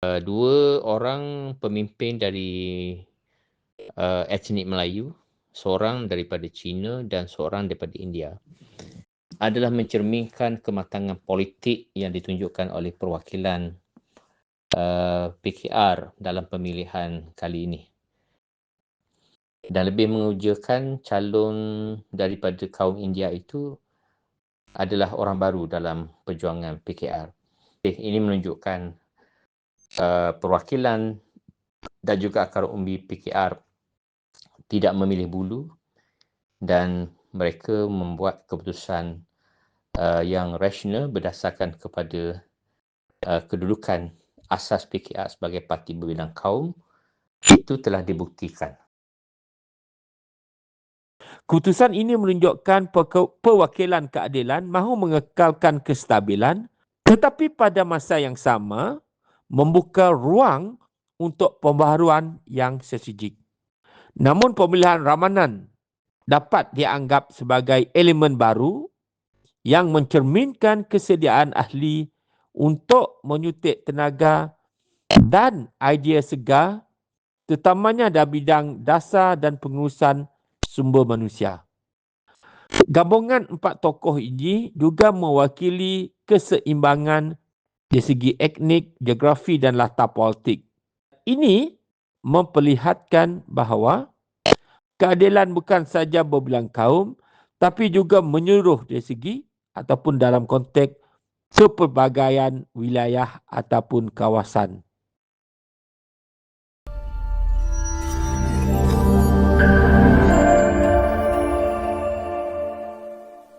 uh, dua orang pemimpin dari uh, etnik Melayu, seorang daripada China dan seorang daripada India adalah mencerminkan kematangan politik yang ditunjukkan oleh perwakilan uh, PKR dalam pemilihan kali ini. Dan lebih mengujakan calon daripada kaum India itu adalah orang baru dalam perjuangan PKR. Ini menunjukkan uh, perwakilan dan juga akar umbi PKR tidak memilih bulu dan mereka membuat keputusan uh, yang rasional berdasarkan kepada uh, kedudukan asas PKR sebagai parti berbidang kaum itu telah dibuktikan. Keputusan ini menunjukkan perwakilan keadilan mahu mengekalkan kestabilan tetapi pada masa yang sama membuka ruang untuk pembaharuan yang strategik. Namun pemilihan Ramanan dapat dianggap sebagai elemen baru yang mencerminkan kesediaan ahli untuk menyuntik tenaga dan idea segar terutamanya dalam bidang dasar dan pengurusan sumber manusia. Gabungan empat tokoh ini juga mewakili keseimbangan dari segi etnik, geografi dan latar politik. Ini memperlihatkan bahawa keadilan bukan saja berbilang kaum tapi juga menyeluruh dari segi ataupun dalam konteks kepelbagaian wilayah ataupun kawasan.